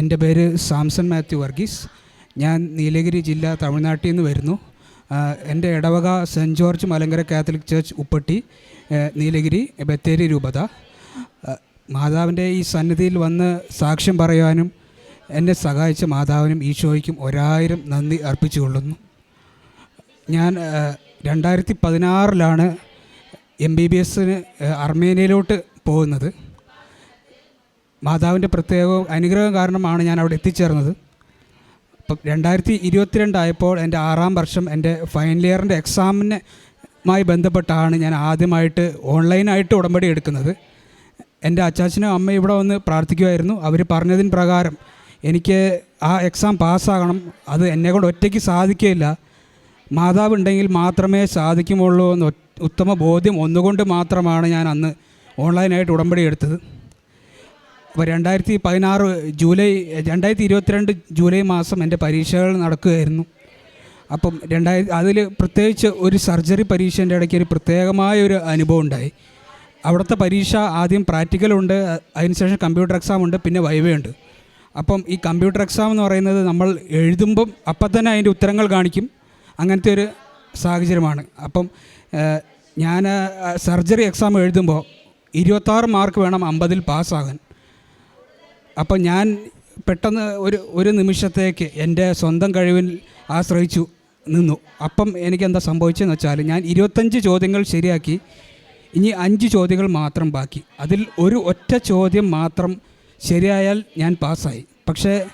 എന്റെ പേര് സാംസൺ മാത്യു വർഗീസ്. ഞാൻ നീലഗിരി ജില്ല തമിഴ്നാട്ടിൽ നിന്ന് വരുന്നു. എന്റെ ഇടവക saint George Malankara Catholic church Uppatti Nilgiri Bathery രൂപത. മാതാവിന്റെ ഈ സന്നിധിയിൽ വന്ന് സാക്ഷ്യം പറയുവാനും എന്നെ സഹായിച്ച മാതാവിനും ഈശോയ്ക്കും ഒരായിരം നന്ദി അർപ്പിച്ചുകൊള്ളുന്നു. ഞാൻ രണ്ടായിരത്തി പതിനാറിലാണ് എം ബി ബി എസിന് അർമേനിയയിലോട്ട് പോകുന്നത്. മാതാവിന്റെ പ്രത്യേകവും അനുഗ്രഹം കാരണമാണ് ഞാൻ അവിടെ എത്തിച്ചേർന്നത്. അപ്പം രണ്ടായിരത്തി ഇരുപത്തിരണ്ടായപ്പോൾ എന്റെ ആറാം വർഷം എന്റെ ഫൈനൽ ഇയറിന്റെ എക്സാമിനുമായി ബന്ധപ്പെട്ടാണ് ഞാൻ ആദ്യമായിട്ട് ഓൺലൈനായിട്ട് ഉടമ്പടി എടുക്കുന്നത്. എന്റെ അച്ചാച്ചനും അമ്മയും ഇവിടെ വന്ന് പ്രാർത്ഥിക്കുമായിരുന്നു. അവർ പറഞ്ഞതിന് പ്രകാരം എനിക്ക് ആ എക്സാം പാസ്സാകണം. അത് എന്നെക്കൊണ്ട് ഒറ്റയ്ക്ക് സാധിക്കില്ല മാതാവ് ഉണ്ടെങ്കിൽ മാത്രമേ സാധിക്കുമുള്ളൂ എന്ന് ഉത്തമ ബോധ്യം ഒന്നുകൊണ്ട് മാത്രമാണ് ഞാൻ അന്ന് ഓൺലൈനായിട്ട് ഉടമ്പടി എടുത്തത്. അപ്പോൾ രണ്ടായിരത്തി പതിനാറ് ജൂലൈ രണ്ടായിരത്തി ഇരുപത്തിരണ്ട് ജൂലൈ മാസം എന്റെ പരീക്ഷകൾ നടക്കുകയായിരുന്നു. അപ്പം രണ്ടായിരത്തി അതിൽ പ്രത്യേകിച്ച് ഒരു സർജറി പരീക്ഷേന്റെ ഇടയ്ക്ക് ഒരു പ്രത്യേകമായ ഒരു അനുഭവം ഉണ്ടായി. അവിടുത്തെ പരീക്ഷ ആദ്യം പ്രാക്ടിക്കലുണ്ട് അതിനുശേഷം കമ്പ്യൂട്ടർ എക്സാം ഉണ്ട് പിന്നെ വൈവയുണ്ട് അപ്പം ഈ കമ്പ്യൂട്ടർ എക്സാം എന്ന് പറയുന്നത് നമ്മൾ എഴുതുമ്പം അപ്പം തന്നെ അതിന്റെ ഉത്തരങ്ങൾ കാണിക്കും. അങ്ങനത്തെ ഒരു സാഹചര്യമാണ്. അപ്പം ഞാൻ സർജറി എക്സാം എഴുതുമ്പോൾ ഇരുപത്താറ് മാർക്ക് വേണം അമ്പതിൽ പാസ്സാകാൻ. അപ്പം ഞാൻ പെട്ടെന്ന് ഒരു ഒരു നിമിഷത്തേക്ക് എന്റെ സ്വന്തം കഴിവിൽ ആശ്രയിച്ചു നിന്നു. അപ്പം എനിക്ക് എന്താ സംഭവിച്ചതെന്ന് വെച്ചാൽ ഞാൻ ഇരുപത്തഞ്ച് ചോദ്യങ്ങൾ ശരിയാക്കി. ഇനി അഞ്ച് ചോദ്യങ്ങൾ മാത്രം ബാക്കി. അതിൽ ഒരു ഒറ്റ ചോദ്യം മാത്രം ശരിയായാൽ ഞാൻ പാസ്സായി. പക്ഷേ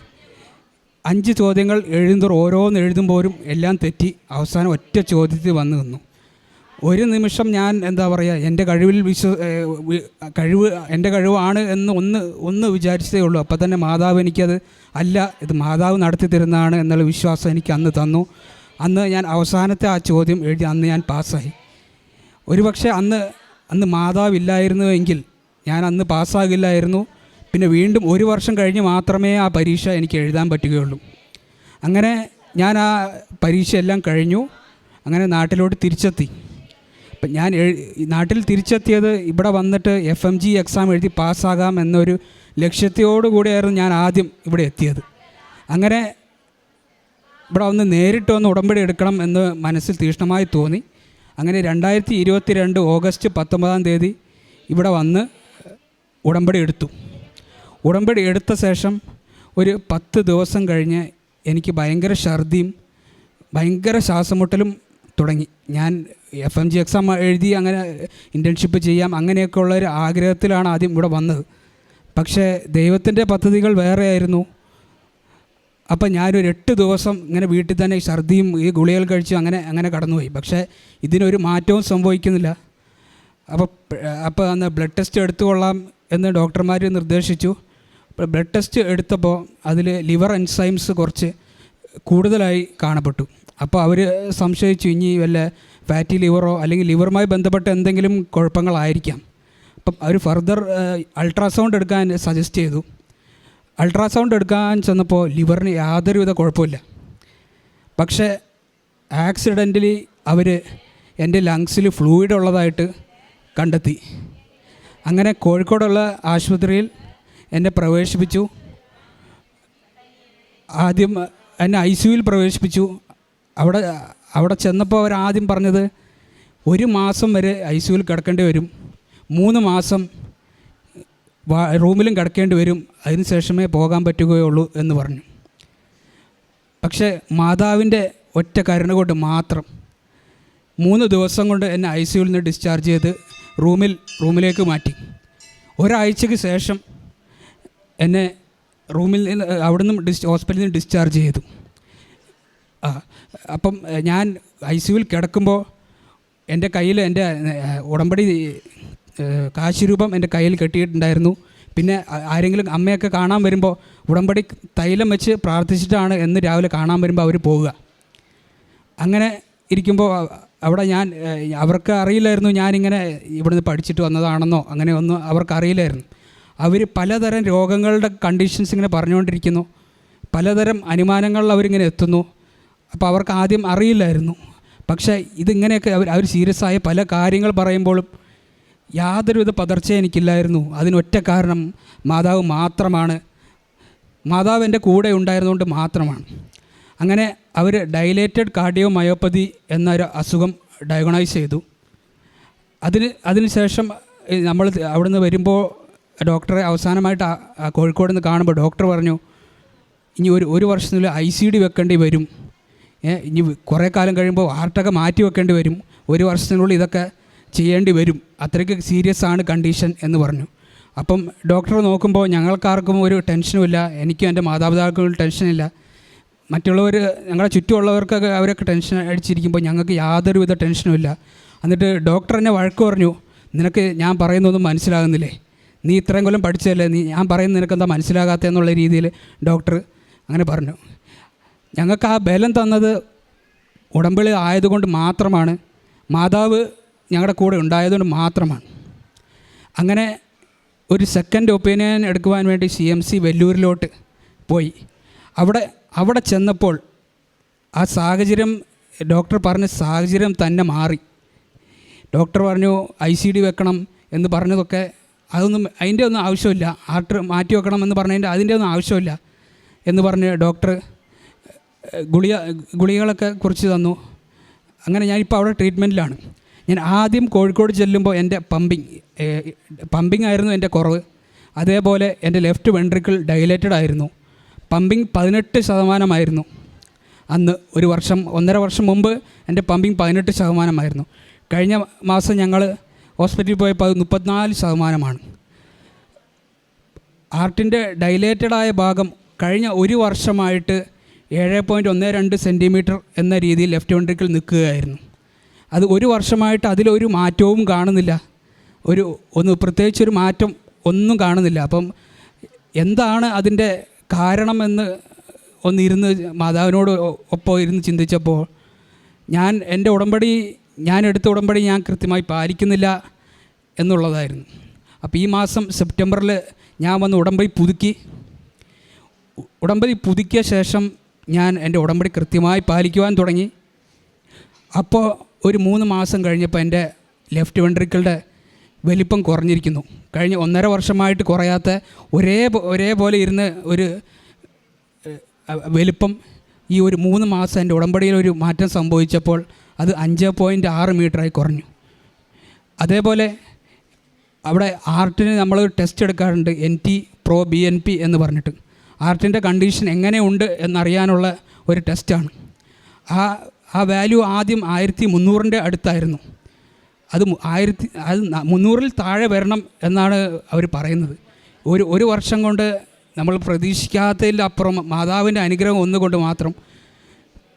അഞ്ച് ചോദ്യങ്ങൾ എഴുതുമ്പോൾ ഓരോന്ന് എഴുതുമ്പോഴും എല്ലാം തെറ്റി. അവസാനം ഒറ്റ ചോദ്യത്തിൽ വന്നു നിന്നു. ഒരു നിമിഷം ഞാൻ എന്താ പറയുക എന്റെ കഴിവിൽ വിശ്വ കഴിവ് എന്റെ കഴിവാണ് എന്ന് ഒന്ന് ഒന്ന് വിചാരിച്ചതേ ഉള്ളൂ. അപ്പം തന്നെ മാതാവ് എനിക്കത് അല്ല ഇത് മാതാവ് നടത്തി തരുന്നതാണ് എന്നുള്ള വിശ്വാസം എനിക്ക് അന്ന് തന്നു. അന്ന് ഞാൻ അവസാനത്തെ ആ ചോദ്യം എഴുതി അന്ന് ഞാൻ പാസ്സായി. ഒരുപക്ഷെ അന്ന് അന്ന് മാതാവില്ലായിരുന്നുവെങ്കിൽ ഞാൻ അന്ന് പാസ്സാകില്ലായിരുന്നു. പിന്നെ വീണ്ടും ഒരു വർഷം കഴിഞ്ഞ് മാത്രമേ ആ പരീക്ഷ എനിക്ക് എഴുതാൻ പറ്റുകയുള്ളൂ. അങ്ങനെ ഞാൻ ആ പരീക്ഷ എല്ലാം കഴിഞ്ഞു. അങ്ങനെ നാട്ടിലോട്ട് തിരിച്ചെത്തി. അപ്പം ഞാൻ നാട്ടിൽ തിരിച്ചെത്തിയത് ഇവിടെ വന്നിട്ട് എഫ് എം ജി എക്സാം എഴുതി പാസ്സാകാം എന്നൊരു ലക്ഷ്യത്തോടു കൂടിയായിരുന്നു ഞാൻ ആദ്യം ഇവിടെ എത്തിയത്. അങ്ങനെ ഇവിടെ ഒന്ന് നേരിട്ട് ഒന്ന് ഉടമ്പടി എടുക്കണം എന്ന് മനസ്സിൽ തീഷ്ണമായി തോന്നി. അങ്ങനെ രണ്ടായിരത്തി ഇരുപത്തി രണ്ട് ഓഗസ്റ്റ് പത്തൊമ്പതാം തീയതി ഇവിടെ വന്ന് ഉടമ്പടി എടുത്തു. ഉടമ്പടി എടുത്ത ശേഷം ഒരു പത്ത് ദിവസം കഴിഞ്ഞ് എനിക്ക് ഭയങ്കര ഛർദിയും ഭയങ്കര ശ്വാസമുട്ടലും തുടങ്ങി. ഞാൻ എഫ് എം ജി എക്സാം എഴുതി അങ്ങനെ ഇന്റേൺഷിപ്പ് ചെയ്യാം അങ്ങനെയൊക്കെ ഉള്ള ഒരു ആഗ്രഹത്തിലാണ് ആദ്യം ഇവിടെ വന്നത്. പക്ഷേ ദൈവത്തിന്റെ പദ്ധതികൾ വേറെയായിരുന്നു അപ്പം ഞാനൊരു എട്ട് ദിവസം ഇങ്ങനെ വീട്ടിൽ തന്നെ ഛർദിയും ഈ ഗുളികൾ കഴിച്ച് അങ്ങനെ അങ്ങനെ കടന്നുപോയി. പക്ഷേ ഇതിനൊരു മാറ്റവും സംഭവിക്കുന്നില്ല. അപ്പോൾ അപ്പോൾ അന്ന് ബ്ലഡ് ടെസ്റ്റ് എടുത്തുകൊള്ളാം എന്ന് ഡോക്ടർമാർ നിർദ്ദേശിച്ചു. ബ്ലഡ് ടെസ്റ്റ് എടുത്തപ്പോൾ അതിൽ ലിവർ എൻസൈംസ് കുറച്ച് കൂടുതലായി കാണപ്പെട്ടു. അപ്പോൾ അവർ സംശയിച്ചു ഇനി വല്ല ഫാറ്റി ലിവറോ അല്ലെങ്കിൽ ലിവറുമായി ബന്ധപ്പെട്ട എന്തെങ്കിലും കുഴപ്പങ്ങളായിരിക്കാം. അപ്പം അവർ ഫർദർ അൾട്രാസൗണ്ട് എടുക്കാൻ സജസ്റ്റ് ചെയ്തു. അൾട്രാസൗണ്ട് എടുക്കാൻ ചെന്നപ്പോൾ ലിവറിന് യാതൊരുവിധ കുഴപ്പമില്ല. പക്ഷേ ആക്സിഡന്റലി അവർ എന്റെ ലങ്സിൽ ഫ്ലൂയിഡ് ഉള്ളതായിട്ട് കണ്ടെത്തി. അങ്ങനെ കോഴിക്കോടുള്ള ആശുപത്രിയിൽ എന്നെ പ്രവേശിപ്പിച്ചു. ആദ്യം എന്നെ ഐ സിയുയിൽ പ്രവേശിപ്പിച്ചു. അവിടെ അവിടെ ചെന്നപ്പോൾ അവർ ആദ്യം പറഞ്ഞത് ഒരു മാസം വരെ ഐ സിയുവിൽ കിടക്കേണ്ടി വരും. മൂന്ന് മാസം റൂമിലും കിടക്കേണ്ടി വരും. അതിനുശേഷമേ പോകാൻ പറ്റുകയുള്ളൂ എന്ന് പറഞ്ഞു. പക്ഷേ മാതാവിന്റെ ഒറ്റ കരുണ കൊണ്ട് മാത്രം മൂന്ന് ദിവസം കൊണ്ട് എന്നെ ഐ സിയുവിൽ നിന്ന് ഡിസ്ചാർജ് ചെയ്ത് റൂമിൽ റൂമിലേക്ക് മാറ്റി. ഒരാഴ്ചയ്ക്ക് ശേഷം എന്നെ റൂമിൽ നിന്ന് അവിടുന്ന് ഡിസ് ഹോസ്പിറ്റലിൽ നിന്ന് ഡിസ്ചാർജ് ചെയ്തു. അപ്പം ഞാൻ ഐ സിയുവിൽ കിടക്കുമ്പോൾ എന്റെ കയ്യിൽ എന്റെ ഉടമ്പടി കാശ് രൂപം എന്റെ കയ്യിൽ കെട്ടിയിട്ടുണ്ടായിരുന്നു. പിന്നെ ആരെങ്കിലും അമ്മയൊക്കെ കാണാൻ വരുമ്പോൾ ഉടമ്പടി തൈലം വെച്ച് പ്രാർത്ഥിച്ചിട്ടാണ് എന്ന് രാവിലെ കാണാൻ വരുമ്പോൾ അവർ പോവുക. അങ്ങനെ ഇരിക്കുമ്പോൾ അവിടെ ഞാൻ അവർക്ക് അറിയില്ലായിരുന്നു ഞാനിങ്ങനെ ഇവിടുന്ന് പഠിച്ചിട്ട് വന്നതാണെന്നോ അങ്ങനെ ഒന്നും അവർക്ക് അറിയില്ലായിരുന്നു. അവർ പലതരം രോഗങ്ങളുടെ കണ്ടീഷൻസ് ഇങ്ങനെ പറഞ്ഞുകൊണ്ടിരിക്കുന്നു. പലതരം അനുമാനങ്ങളിൽ അവരിങ്ങനെ എത്തുന്നു. അപ്പോൾ അവർക്ക് ആദ്യം അറിയില്ലായിരുന്നു. പക്ഷേ ഇതിങ്ങനെയൊക്കെ അവർ അവർ സീരിയസ് ആയ പല കാര്യങ്ങൾ പറയുമ്പോഴും യാതൊരുവിധ പതർച്ച എനിക്കില്ലായിരുന്നു. അതിനൊറ്റ കാരണം മാതാവ് മാത്രമാണ്. മാതാവ് എന്റെ കൂടെ ഉണ്ടായിരുന്നുകൊണ്ട് മാത്രമാണ്. അങ്ങനെ അവർ ഡൈലേറ്റഡ് കാർഡിയോ മയോപ്പതി എന്നൊരു അസുഖം ഡയഗ്നോസ് ചെയ്തു. അതിന് അതിനുശേഷം ശേഷം നമ്മൾ അവിടുന്ന് വരുമ്പോൾ ഡോക്ടറെ അവസാനമായിട്ട് കോഴിക്കോട് നിന്ന് കാണുമ്പോൾ ഡോക്ടർ പറഞ്ഞു ഇനി ഒരു ഒരു വർഷത്തിനുള്ളിൽ ഐ സി ഡി വെക്കേണ്ടി വരും. ഇനി കുറേ കാലം കഴിയുമ്പോൾ ഹാർട്ടൊക്കെ മാറ്റി വെക്കേണ്ടി വരും. ഒരു വർഷത്തിനുള്ളിൽ ഇതൊക്കെ ചെയ്യേണ്ടി വരും. അത്രയ്ക്ക് സീരിയസ് ആണ് കണ്ടീഷൻ എന്ന് പറഞ്ഞു. അപ്പം ഡോക്ടർ നോക്കുമ്പോൾ ഞങ്ങൾക്കാർക്കും ഒരു ടെൻഷനുമില്ല എനിക്കും എന്റെ മാതാപിതാക്കൾക്കും ടെൻഷനില്ല മറ്റുള്ളവർ ഞങ്ങളുടെ ചുറ്റുമുള്ളവർക്കൊക്കെ അവരൊക്കെ ടെൻഷൻ അടിച്ചിരിക്കുമ്പോൾ ഞങ്ങൾക്ക് യാതൊരുവിധ ടെൻഷനുമില്ല എന്നിട്ട് ഡോക്ടർ എന്നെ വഴക്ക് പറഞ്ഞു നിനക്ക് ഞാൻ പറയുന്നതൊന്നും മനസ്സിലാകുന്നില്ലേ? നീ ഇത്രയും കൊല്ലം പഠിച്ചതല്ലേ? നീ ഞാൻ പറയുന്നത് നിനക്കെന്താ മനസ്സിലാകാത്തതെന്നുള്ള രീതിയിൽ ഡോക്ടർ അങ്ങനെ പറഞ്ഞു. ഞങ്ങൾക്ക് ആ ബലം തന്നത് ഉടമ്പിളി ആയതുകൊണ്ട് മാത്രമാണ്. മാതാവ് ഞങ്ങളുടെ കൂടെ ഉണ്ടായതുകൊണ്ട് മാത്രമാണ്. അങ്ങനെ ഒരു സെക്കൻഡ് ഒപ്പീനിയൻ എടുക്കുവാൻ വേണ്ടി സി എം സി വെല്ലൂരിലോട്ട് പോയി. അവിടെ അവിടെ ചെന്നപ്പോൾ ആ സാഹചര്യം ഡോക്ടർ പറഞ്ഞ സാഹചര്യം തന്നെ മാറി. ഡോക്ടർ പറഞ്ഞു ഐ സി ഡി വെക്കണം എന്ന് പറഞ്ഞതൊക്കെ അതൊന്നും അതിന്റെ ഒന്നും ആവശ്യമില്ല. ആർട്ട് മാറ്റി വെക്കണം എന്ന് പറഞ്ഞതിന്റെ അതിന്റെ ഒന്നും ആവശ്യമില്ല എന്ന് പറഞ്ഞ് ഡോക്ടർ ഗുളിക ഗുളികകളൊക്കെ കുറിച്ച് തന്നു. അങ്ങനെ ഞാനിപ്പോൾ അവിടെ ട്രീറ്റ്മെന്റിലാണ് ഞാൻ ആദ്യം കോഴിക്കോട് ചെല്ലുമ്പോൾ എന്റെ പമ്പിങ് പമ്പിങ് ആയിരുന്നു എന്റെ കുറവ്. അതേപോലെ എന്റെ ലെഫ്റ്റ് വെൻട്രിക്കിൾ ഡയലേറ്റഡ് ആയിരുന്നു. പമ്പിങ് പതിനെട്ട് ശതമാനമായിരുന്നു. അന്ന് ഒരു വർഷം ഒന്നര വർഷം മുമ്പ് എന്റെ പമ്പിങ് പതിനെട്ട് ശതമാനമായിരുന്നു. കഴിഞ്ഞ മാസം ഞങ്ങൾ ഹോസ്പിറ്റലിൽ പോയപ്പോൾ അത് മുപ്പത്തിനാല് ശതമാനമാണ്. ഹാർട്ടിന്റെ ഡൈലേറ്റഡായ ഭാഗം കഴിഞ്ഞ ഒരു വർഷമായിട്ട് ഏഴ് പോയിന്റ് ഒന്ന് രണ്ട് സെന്റിമീറ്റർ എന്ന രീതിയിൽ ലെഫ്റ്റ് വെൻട്രിക്കിൾ നിൽക്കുകയായിരുന്നു. അത് ഒരു വർഷമായിട്ട് അതിലൊരു മാറ്റവും കാണുന്നില്ല. ഒരു ഒന്ന് പ്രത്യേകിച്ചൊരു മാറ്റം ഒന്നും കാണുന്നില്ല. അപ്പം എന്താണ് അതിന്റെ കാരണമെന്ന് ഒന്നിരുന്ന് മാതാവിനോട് ഒപ്പം ഇരുന്ന് ചിന്തിച്ചപ്പോൾ ഞാൻ എന്റെ ഉടമ്പടി ഞാൻ എടുത്ത ഉടമ്പടി ഞാൻ കൃത്യമായി പാലിക്കുന്നില്ല എന്നുള്ളതായിരുന്നു. അപ്പോൾ ഈ മാസം സെപ്റ്റംബറിൽ ഞാൻ വന്ന് ഉടമ്പടി പുതുക്കി. ഉടമ്പടി പുതുക്കിയ ശേഷം ഞാൻ എന്റെ ഉടമ്പടി കൃത്യമായി പാലിക്കുവാൻ തുടങ്ങി. അപ്പോൾ ഒരു മൂന്ന് മാസം കഴിഞ്ഞപ്പോൾ എന്റെ ലെഫ്റ്റ് വെൻട്രിക്കിളുടെ വലിപ്പം കുറഞ്ഞിരിക്കുന്നു. കഴിഞ്ഞ ഒന്നര വർഷമായിട്ട് കുറയാത്ത ഒരേ ഒരേപോലെ ഇരുന്ന് ഒരു വലിപ്പം ഈ ഒരു മൂന്ന് മാസം എന്റെ ഉടമ്പടിയിൽ ഒരു മാറ്റം സംഭവിച്ചപ്പോൾ അത് അഞ്ച് പോയിന്റ് ആറ് മീറ്ററായി കുറഞ്ഞു. അതേപോലെ അവിടെ ആർട്ടിന് നമ്മൾ ടെസ്റ്റ് എടുക്കാറുണ്ട് N T pro B N P എന്ന് പറഞ്ഞിട്ട്. ആർട്ടിന്റെ കണ്ടീഷൻ എങ്ങനെയുണ്ട് എന്നറിയാനുള്ള ഒരു ടെസ്റ്റാണ്. ആ ആ വാല്യൂ ആദ്യം ആയിരത്തി മുന്നൂറിന്റെ അടുത്തായിരുന്നു. അത് ആയിരത്തി അത് മുന്നൂറിൽ താഴെ വരണം എന്നാണ് അവർ പറയുന്നത്. ഒരു ഒരു വർഷം കൊണ്ട് നമ്മൾ പ്രതീക്ഷിക്കാത്തതിലപ്പുറം മാതാവിന്റെ അനുഗ്രഹം ഒന്നുകൊണ്ട് മാത്രം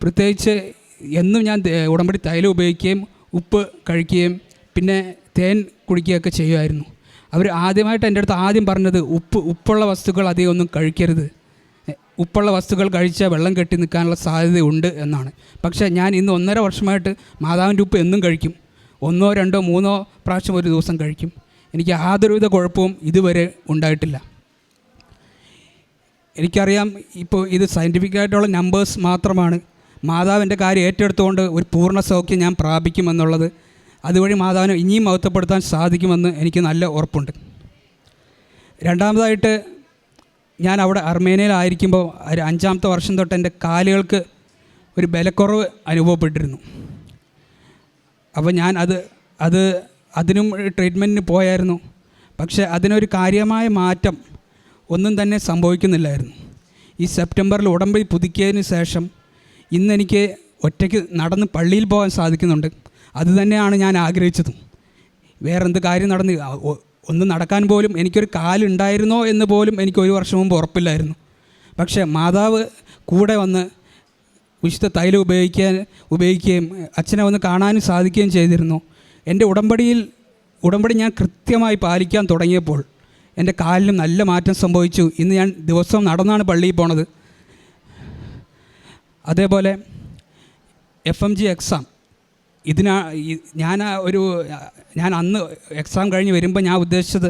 പ്രത്യേകിച്ച് എന്നും ഞാൻ ഉടമ്പടി തൈലം ഉപയോഗിക്കുകയും ഉപ്പ് കഴിക്കുകയും പിന്നെ തേൻ കുടിക്കുകയൊക്കെ ചെയ്യുമായിരുന്നു. അവർ ആദ്യമായിട്ട് എന്റെ അടുത്ത് ആദ്യം പറഞ്ഞത് ഉപ്പ് ഉപ്പുള്ള വസ്തുക്കൾ അധികം ഒന്നും കഴിക്കരുത്. ഉപ്പുള്ള വസ്തുക്കൾ കഴിച്ചാൽ വെള്ളം കെട്ടി നിൽക്കാനുള്ള സാധ്യതയുണ്ട് എന്നാണ്. പക്ഷേ ഞാൻ ഇന്ന് ഒന്നര വർഷമായിട്ട് മാതാവിന്റെ ഉപ്പ് എന്നും കഴിക്കും. ഒന്നോ രണ്ടോ മൂന്നോ പ്രാവശ്യം ഒരു ദിവസം കഴിക്കും. എനിക്ക് യാതൊരുവിധ കുഴപ്പവും ഇതുവരെ ഉണ്ടായിട്ടില്ല. എനിക്കറിയാം ഇപ്പോൾ ഇത് സയന്റിഫിക്കായിട്ടുള്ള നമ്പേഴ്സ് മാത്രമാണ്. മാതാവിന്റെ കാര്യം ഏറ്റെടുത്തുകൊണ്ട് ഒരു പൂർണ സൗഖ്യം ഞാൻ പ്രാപിക്കുമെന്നുള്ളത് അതുവഴി മാതാവിനെ ഇനിയും മഹത്വപ്പെടുത്താൻ സാധിക്കുമെന്ന് എനിക്ക് നല്ല ഉറപ്പുണ്ട്. രണ്ടാമതായിട്ട് ഞാൻ അവിടെ അർമേനിയയിലായിരിക്കുമ്പോൾ ഒരു അഞ്ചാമത്തെ വർഷം തൊട്ട് എന്റെ കാലുകൾക്ക് ഒരു ബലക്കുറവ് അനുഭവപ്പെട്ടിരുന്നു. അപ്പോൾ ഞാൻ അത് അത് അതിനും ട്രീറ്റ്മെന്റിന് പോയായിരുന്നു. പക്ഷേ അതിനൊരു കാര്യമായ മാറ്റം ഒന്നും തന്നെ സംഭവിക്കുന്നില്ലായിരുന്നു. ഈ സെപ്റ്റംബറിൽ ഉടമ്പടി പുതുക്കിയതിന് ശേഷം ഇന്നെനിക്ക് ഒറ്റയ്ക്ക് നടന്ന് പള്ളിയിൽ പോകാൻ സാധിക്കുന്നുണ്ട്. അത് തന്നെയാണ് ഞാൻ ആഗ്രഹിച്ചതും. വേറെന്ത് കാര്യം നടന്ന് ഒന്ന് നടക്കാൻ പോലും എനിക്കൊരു കാലുണ്ടായിരുന്നോ എന്ന് പോലും എനിക്ക് ഒരു വർഷം മുമ്പ് ഉറപ്പില്ലായിരുന്നു. പക്ഷേ മാതാവ് കൂടെ വന്ന് വിശുദ്ധ തൈലം ഉപയോഗിക്കാൻ ഉപയോഗിക്കുകയും അച്ഛനെ വന്ന് കാണാനും സാധിക്കുകയും ചെയ്തിരുന്നു. എന്റെ ഉടമ്പടിയിൽ ഉടമ്പടി ഞാൻ കൃത്യമായി പാലിക്കാൻ തുടങ്ങിയപ്പോൾ എന്റെ കാലിന് നല്ല മാറ്റം സംഭവിച്ചു. ഇന്ന് ഞാൻ ദിവസവും നടന്നാണ് പള്ളിയിൽ പോണത്. അതേപോലെ എഫ് എം ജി എക്സാം. ഇതിനാ ഞാൻ ഒരു ഞാൻ അന്ന് എക്സാം കഴിഞ്ഞ് വരുമ്പോൾ ഞാൻ ഉദ്ദേശിച്ചത്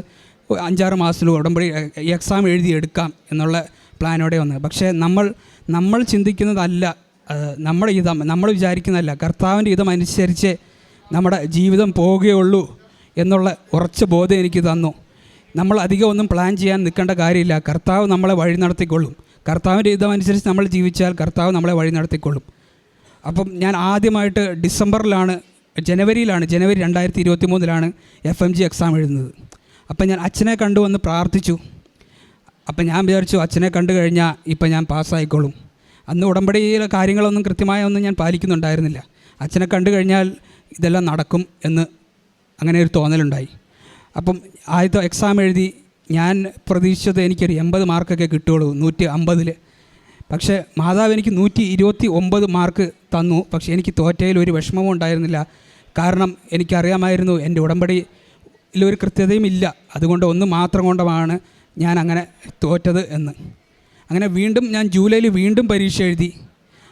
അഞ്ചാറ് മാസത്തിൽ ഉടമ്പടി ഈ എക്സാം എഴുതി എടുക്കാം എന്നുള്ള പ്ലാനോടെ വന്നത് പക്ഷേ നമ്മൾ നമ്മൾ ചിന്തിക്കുന്നതല്ല നമ്മുടെ ഇതം നമ്മൾ വിചാരിക്കുന്നതല്ല. കർത്താവിന്റെ ഇതം അനുസരിച്ച് നമ്മുടെ ജീവിതം പോവുകയുള്ളൂ എന്നുള്ള ഉറച്ച ബോധം എനിക്ക് തന്നു. നമ്മൾ അധികം ഒന്നും പ്ലാൻ ചെയ്യാൻ നിൽക്കേണ്ട കാര്യമില്ല. കർത്താവ് നമ്മളെ വഴി നടത്തിക്കൊള്ളും. കർത്താവിന്റെ ഹിതമനുസരിച്ച് നമ്മൾ ജീവിച്ചാൽ കർത്താവ് നമ്മളെ വഴി നടത്തിക്കൊള്ളും. അപ്പം ഞാൻ ആദ്യമായിട്ട് ഡിസംബറിലാണ് ജനുവരിയിലാണ് ജനുവരി രണ്ടായിരത്തി ഇരുപത്തി മൂന്നിലാണ് എഫ് എം ജി എക്സാം എഴുതുന്നത്. അപ്പം ഞാൻ അച്ഛനെ കണ്ടു വന്ന് പ്രാർത്ഥിച്ചു. അപ്പം ഞാൻ വിചാരിച്ചു അച്ഛനെ കണ്ടു കഴിഞ്ഞാൽ ഇപ്പം ഞാൻ പാസ്സായിക്കോളും. അന്ന് ഉടമ്പടിയിലെ കാര്യങ്ങളൊന്നും കൃത്യമായ ഒന്നും ഞാൻ പാലിക്കുന്നുണ്ടായിരുന്നില്ല. അച്ഛനെ കണ്ടു കഴിഞ്ഞാൽ ഇതെല്ലാം നടക്കും എന്ന് അങ്ങനെ ഒരു തോന്നലുണ്ടായി. അപ്പം ആദ്യത്തെ എക്സാം എഴുതി ഞാൻ പ്രതീക്ഷിച്ചത് എനിക്കൊരു എൺപത് മാർക്കൊക്കെ കിട്ടുകയുള്ളൂ നൂറ്റി അമ്പതിൽ പക്ഷേ മാതാവ് എനിക്ക് നൂറ്റി ഇരുപത്തി ഒമ്പത് മാർക്ക് തന്നു. പക്ഷേ എനിക്ക് തോറ്റയിൽ ഒരു വിഷമവും ഉണ്ടായിരുന്നില്ല. കാരണം എനിക്കറിയാമായിരുന്നു എന്റെ ഉടമ്പടിയിൽ ഒരു കൃത്യതയും ഇല്ല. അതുകൊണ്ട് ഒന്ന് മാത്രം കൊണ്ടുമാണ് ഞാൻ അങ്ങനെ തോറ്റത് എന്ന്. അങ്ങനെ വീണ്ടും ഞാൻ ജൂലൈയിൽ വീണ്ടും പരീക്ഷ എഴുതി.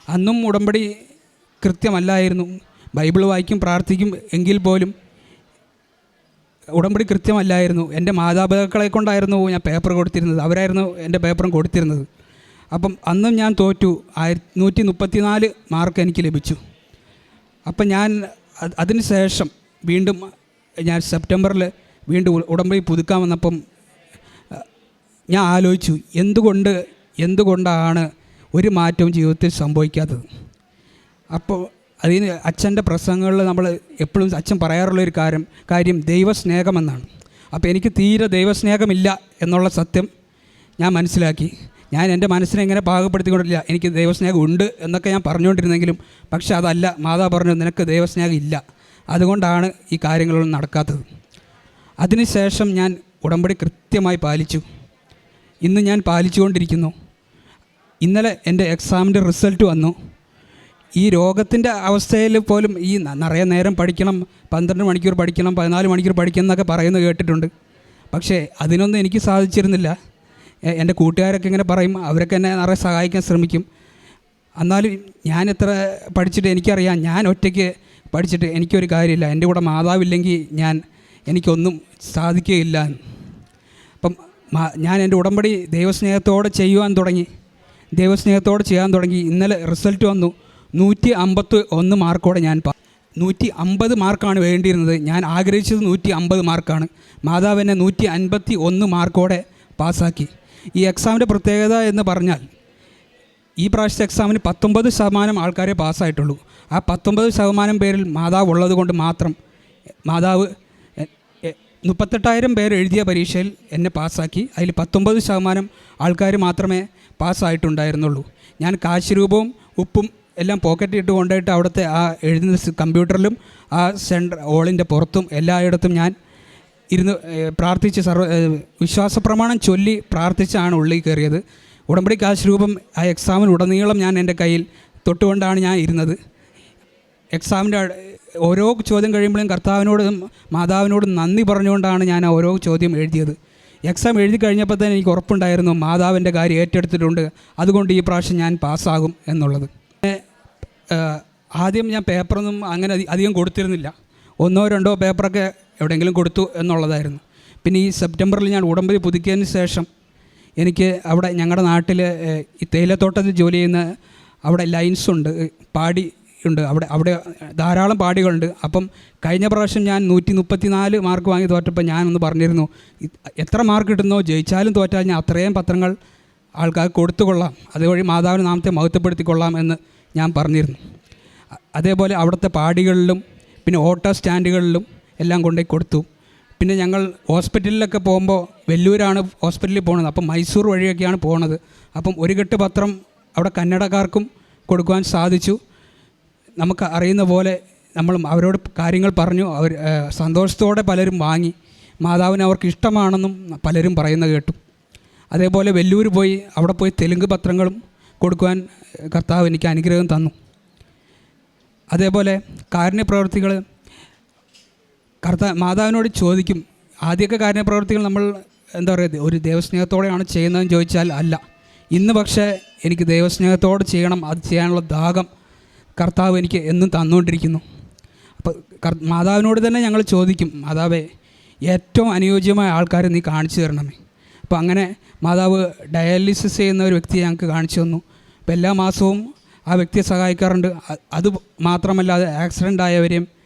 അന്നും ഉടമ്പടി കൃത്യമല്ലായിരുന്നു. ബൈബിൾ വായിക്കും പ്രാർത്ഥിക്കും എങ്കിൽ പോലും ഉടമ്പടി കൃത്യമല്ലായിരുന്നു. എന്റെ മാതാപിതാക്കളെ കൊണ്ടായിരുന്നു ഞാൻ പേപ്പർ കൊടുത്തിരുന്നത്. അവരായിരുന്നു എന്റെ പേപ്പറും കൊടുത്തിരുന്നത്. അപ്പം അന്നും ഞാൻ തോറ്റു. ആയിരത്തി നൂറ്റി മുപ്പത്തിനാല് മാർക്ക് എനിക്ക് ലഭിച്ചു. അപ്പം ഞാൻ അത് അതിന് ശേഷം വീണ്ടും ഞാൻ സെപ്റ്റംബറിൽ വീണ്ടും ഉടമ്പടി പുതുക്കാൻ വന്നപ്പം ഞാൻ ആലോചിച്ചു എന്തുകൊണ്ട് എന്തുകൊണ്ടാണ് ഒരു മാറ്റവും ജീവിതത്തിൽ സംഭവിക്കാത്തത്? അപ്പോൾ അതിന് അച്ഛന്റെ പ്രസംഗങ്ങളിൽ നമ്മൾ എപ്പോഴും അച്ഛൻ പറയാറുള്ളൊരു കാര്യം കാര്യം ദൈവസ്നേഹമെന്നാണ് അപ്പോൾ എനിക്ക് തീരെ ദൈവസ്നേഹമില്ല എന്നുള്ള സത്യം ഞാൻ മനസ്സിലാക്കി. ഞാൻ എന്റെ മനസ്സിനെ എങ്ങനെ പാകപ്പെടുത്തിക്കൊണ്ടില്ല എനിക്ക് ദൈവസ്നേഹം ഉണ്ട് എന്നൊക്കെ ഞാൻ പറഞ്ഞുകൊണ്ടിരുന്നെങ്കിലും പക്ഷെ അതല്ല. മാതാ പറഞ്ഞു നിനക്ക് ദൈവസ്നേഹം ഇല്ല. അതുകൊണ്ടാണ് ഈ കാര്യങ്ങളൊന്നും നടക്കാത്തത്. അതിനുശേഷം ഞാൻ ഉടമ്പടി കൃത്യമായി പാലിച്ചു. ഇന്ന് ഞാൻ പാലിച്ചുകൊണ്ടിരിക്കുന്നു. ഇന്നലെ എന്റെ എക്സാമിന്റെ റിസൾട്ട് വന്നു. ഈ രോഗത്തിന്റെ അവസ്ഥയിൽ പോലും ഈ നിറയെ നേരം പഠിക്കണം പന്ത്രണ്ട് മണിക്കൂർ പഠിക്കണം പതിനാല് മണിക്കൂർ പഠിക്കണം എന്നൊക്കെ പറയുന്നത് കേട്ടിട്ടുണ്ട്. പക്ഷേ അതിനൊന്നും എനിക്ക് സാധിച്ചിരുന്നില്ല. എന്റെ കൂട്ടുകാരൊക്കെ ഇങ്ങനെ പറയും അവരൊക്കെ എന്നെ നിറയെ സഹായിക്കാൻ ശ്രമിക്കും. എന്നാലും ഞാൻ എത്ര പഠിച്ചിട്ട് എനിക്കറിയാം ഞാൻ ഒറ്റയ്ക്ക് പഠിച്ചിട്ട് എനിക്കൊരു കാര്യമില്ല. എന്റെ കൂടെ മാതാവില്ലെങ്കിൽ ഞാൻ എനിക്കൊന്നും സാധിക്കുകയില്ല. അപ്പം ഞാൻ എന്റെ ഉടമ്പടി ദൈവസ്നേഹത്തോടെ ചെയ്യുവാൻ തുടങ്ങി. ദൈവസ്നേഹത്തോടെ ചെയ്യാൻ തുടങ്ങി. ഇന്നലെ റിസൾട്ട് വന്നു. നൂറ്റി അമ്പത്തി ഒന്ന് മാർക്കോടെ ഞാൻ പാ നൂറ്റി അമ്പത് മാർക്കാണ് വേണ്ടിയിരുന്നത്. ഞാൻ ആഗ്രഹിച്ചത് നൂറ്റി അമ്പത് മാർക്കാണ്. മാതാവിനെ നൂറ്റി അൻപത്തി ഒന്ന് മാർക്കോടെ പാസ്സാക്കി. ഈ എക്സാമിന്റെ പ്രത്യേകത എന്ന് പറഞ്ഞാൽ ഈ പ്രാവശ്യത്തെ എക്സാമിന് പത്തൊമ്പത് ശതമാനം ആൾക്കാരെ പാസ്സായിട്ടുള്ളൂ ആ പത്തൊമ്പത് ശതമാനം പേരിൽ മാതാവ് ഉള്ളത് കൊണ്ട് മാത്രം മാതാവ് മുപ്പത്തെട്ടായിരം പേർ എഴുതിയ പരീക്ഷയിൽ എന്നെ പാസ്സാക്കി അതിൽ പത്തൊമ്പത് ശതമാനം ആൾക്കാർ മാത്രമേ പാസ്സായിട്ടുണ്ടായിരുന്നുള്ളൂ ഞാൻ കാശ് രൂപവും ഉപ്പും എല്ലാം പോക്കറ്റിൽ ഇട്ട് കൊണ്ടുപോയിട്ട് അവിടുത്തെ ആ എഴുതുന്ന കമ്പ്യൂട്ടറിലും ആ സെന്റർ ഹോളിന്റെ പുറത്തും എല്ലായിടത്തും ഞാൻ ഇരുന്ന് പ്രാർത്ഥിച്ച് സർവ വിശ്വാസ പ്രമാണം ചൊല്ലി പ്രാർത്ഥിച്ചാണ് ഉള്ളിൽ കയറിയത്. ഉടമ്പടി കാശ് രൂപം ആ എക്സാമിന് ഉടനീളം ഞാൻ എന്റെ കയ്യിൽ തൊട്ടുകൊണ്ടാണ് ഞാൻ ഇരുന്നത്. എക്സാമിന്റെ ഓരോ ചോദ്യം കഴിയുമ്പോഴും കർത്താവിനോടും മാതാവിനോടും നന്ദി പറഞ്ഞുകൊണ്ടാണ് ഞാൻ ഓരോ ചോദ്യം എഴുതിയത്. എക്സാം എഴുതി കഴിഞ്ഞപ്പോൾ തന്നെ എനിക്ക് ഉറപ്പുണ്ടായിരുന്നു മാതാവിന്റെ കാര്യം ഏറ്റെടുത്തിട്ടുണ്ട് അതുകൊണ്ട് ഈ പ്രാവശ്യം ഞാൻ പാസ്സാകും എന്നുള്ളത്. ആദ്യം ഞാൻ പേപ്പറൊന്നും അങ്ങനെ അധികം കൊടുത്തിരുന്നില്ല. ഒന്നോ രണ്ടോ പേപ്പറൊക്കെ എവിടെയെങ്കിലും കൊടുത്തു എന്നുള്ളതായിരുന്നു. പിന്നെ ഈ സെപ്റ്റംബറിൽ ഞാൻ ഉടമ്പടി പുതുക്കിയതിന് ശേഷം എനിക്ക് അവിടെ ഞങ്ങളുടെ നാട്ടിൽ ഈ തേയിലത്തോട്ടത്തിൽ ജോലി ചെയ്യുന്ന അവിടെ ലൈൻസ് ഉണ്ട് പാടി ഉണ്ട് അവിടെ അവിടെ ധാരാളം പാടികളുണ്ട്. അപ്പം കഴിഞ്ഞ പ്രാവശ്യം ഞാൻ നൂറ്റി മുപ്പത്തി നാല് മാർക്ക് വാങ്ങി തോറ്റപ്പോൾ ഞാനൊന്ന് പറഞ്ഞിരുന്നു എത്ര മാർക്ക് കിട്ടുന്നോ ജയിച്ചാലും തോറ്റാൽ ഞാൻ അത്രയും പത്രങ്ങൾ ആൾക്കാർക്ക് കൊടുത്തുകൊള്ളാം. അതുവഴി മാതാവിന് നാമത്തെ മഹത്വപ്പെടുത്തിക്കൊള്ളാം എന്ന് ഞാൻ പറഞ്ഞിരുന്നു. അതേപോലെ അവിടുത്തെ പാടികളിലും പിന്നെ ഓട്ടോ സ്റ്റാൻഡുകളിലും എല്ലാം കൊണ്ടുപോയി കൊടുത്തു. പിന്നെ ഞങ്ങൾ ഹോസ്പിറ്റലിലൊക്കെ പോകുമ്പോൾ വെല്ലൂരാണ് ഹോസ്പിറ്റലിൽ പോകുന്നത് അപ്പം മൈസൂർ വഴിയൊക്കെയാണ് പോകുന്നത് അപ്പം ഒരു കെട്ട് പത്രം അവിടെ കന്നഡക്കാർക്കും കൊടുക്കുവാൻ സാധിച്ചു. നമുക്ക് അറിയുന്ന പോലെ നമ്മൾ അവരോട് കാര്യങ്ങൾ പറഞ്ഞു. അവർ സന്തോഷത്തോടെ പലരും വാങ്ങി. മാതാവിന് അവർക്ക് ഇഷ്ടമാണെന്നും പലരും പറയുന്ന കേട്ടു. അതേപോലെ വെല്ലൂർ പോയി അവിടെ പോയി തെലുങ്ക് പത്രങ്ങളും കൊടുക്കുവാൻ കർത്താവ് എനിക്ക് അനുഗ്രഹം തന്നു. അതേപോലെ കാരുണ്യ പ്രവർത്തികൾ കർത്താ മാതാവിനോട് ചോദിക്കും ആദ്യമൊക്കെ കാര്യപ്രവർത്തികൾ നമ്മൾ എന്താ പറയുക ഒരു ദൈവസ്നേഹത്തോടെയാണ് ചെയ്യുന്നതെന്ന് ചോദിച്ചാൽ അല്ല. ഇന്ന് പക്ഷേ എനിക്ക് ദൈവസ്നേഹത്തോടെ ചെയ്യണം അത് ചെയ്യാനുള്ള ദാഹം കർത്താവ് എനിക്ക് എന്നും തന്നുകൊണ്ടിരിക്കുന്നു. അപ്പോൾ മാതാവിനോട് തന്നെ ഞങ്ങൾ ചോദിക്കും മാതാവേ ഏറ്റവും അനുയോജ്യമായ ആൾക്കാരെ നീ കാണിച്ചു തരണമേ. അപ്പോൾ അങ്ങനെ മാതാവ് ഡയാലിസിസ് ചെയ്യുന്ന ഒരു വ്യക്തിയെ ഞങ്ങൾക്ക് കാണിച്ചു തന്നു. അപ്പോൾ എല്ലാ മാസവും ആ വ്യക്തിയെ സഹായിക്കാറുണ്ട്. അത് മാത്രമല്ലാതെ ആക്സിഡന്റ് ആയവരെയും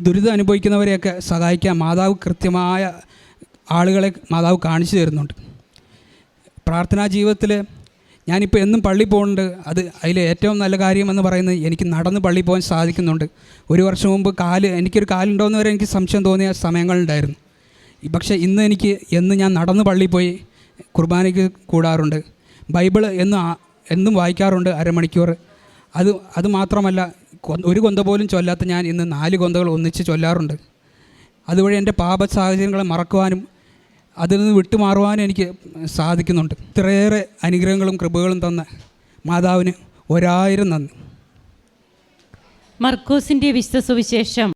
ദുരിതം അനുഭവിക്കുന്നവരെയൊക്കെ സഹായിക്കാൻ മാതാവ് കൃത്യമായ ആളുകളെ മാതാവ് കാണിച്ചു തരുന്നുണ്ട്. പ്രാർത്ഥനാ ജീവിതത്തിൽ ഞാനിപ്പോൾ എന്നും പള്ളി പോകുന്നുണ്ട്. അത് അതിലെ ഏറ്റവും നല്ല കാര്യമെന്ന് പറയുന്നത് എനിക്ക് നടന്ന് പള്ളി പോകാൻ സാധിക്കുന്നുണ്ട്. ഒരു വർഷം മുമ്പ് കാൽ എനിക്കൊരു കാലുണ്ടോയെന്ന് വരെ എനിക്ക് സംശയം തോന്നിയ സമയങ്ങളുണ്ടായിരുന്നു. പക്ഷേ ഇന്ന് എനിക്ക് എന്ന് ഞാൻ നടന്ന് പള്ളി പോയി കുർബാനയ്ക്ക് കൂടാറുണ്ട്. ബൈബിൾ എന്നും എന്നും വായിക്കാറുണ്ട് അരമണിക്കൂർ. അത് അത് മാത്രമല്ല ഒരു കൊന്ത പോലും ചൊല്ലാത്ത ഞാൻ ഇന്ന് നാല് കൊന്തകൾ ഒന്നിച്ച് ചൊല്ലാറുണ്ട്. അതുവഴി എന്റെ പാപ സാഹചര്യങ്ങളെ മറക്കുവാനും അതിൽ നിന്ന് വിട്ടുമാറുവാനും എനിക്ക് സാധിക്കുന്നുണ്ട്. ഇത്രയേറെ അനുഗ്രഹങ്ങളും കൃപകളും തന്ന മാതാവിന് ഒരായിരം നന്ദി. മർക്കോസിന്റെ വിശുദ്ധ സുവിശേഷം.